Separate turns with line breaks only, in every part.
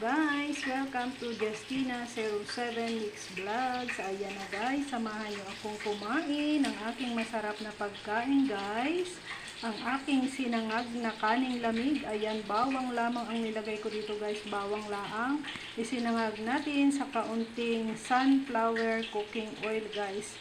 guys! Welcome to Justina07 Mix Vlogs. Ayan na guys, samahan niyo akong kumain ng aking masarap na pagkain guys. Ang aking sinangag na kaning lamig. Ayan, bawang lamang ang nilagay ko dito guys. Bawang laang. Isinangag natin sa kaunting sunflower cooking oil guys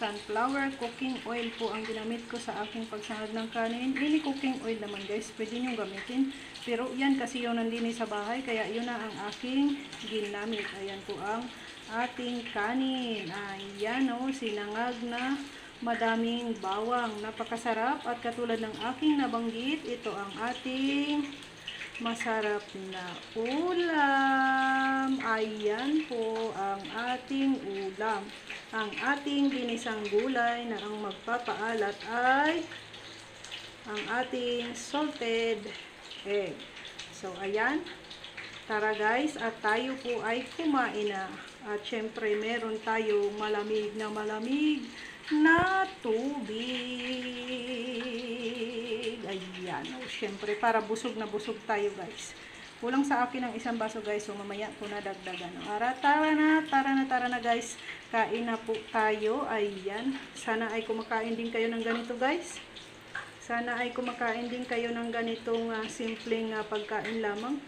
sunflower cooking oil po ang ginamit ko sa aking pagsangag ng kanin. Any cooking oil naman guys, pwede nyo gamitin. Pero yan kasi yung nandinis sa bahay, kaya yun na ang aking ginamit. Ayan po ang ating kanin. Ayan o, sinangag na madaming bawang. Napakasarap at katulad ng aking nabanggit, ito ang ating masarap na ulam. Ayan po ang ating ulam. Ang ating ginisang gulay na ang magpapaalat ay ang ating salted egg. So, ayan. Tara guys, at tayo po ay kumain na. At syempre, meron tayong malamig na malamig na tubig. Ayan. O, syempre, para busog na busog tayo guys. Kulang sa akin ng isang baso guys, so mamaya ko na dagdagan. O, Ara, tara na, tara na, tara na guys. Kain na po tayo. Ayan. Sana ay kumakain din kayo ng ganito guys. Sana ay kumakain din kayo ng ganitong ah, simpleng ah, pagkain lamang.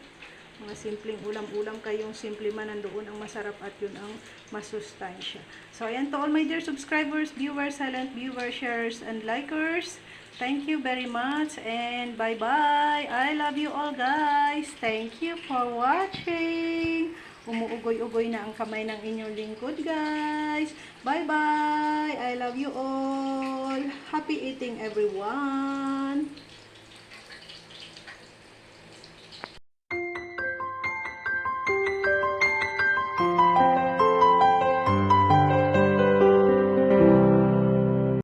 Mga simpleng ulam-ulam kayong simple man nandoon ang masarap at yun ang masustansya. So ayan to all my dear subscribers, viewers, silent viewers, shares, and likers. Thank you very much and bye-bye. I love you all guys. Thank you for watching. Umuugoy-ugoy na ang kamay ng inyong lingkod guys. Bye-bye. I love you all. Happy eating everyone.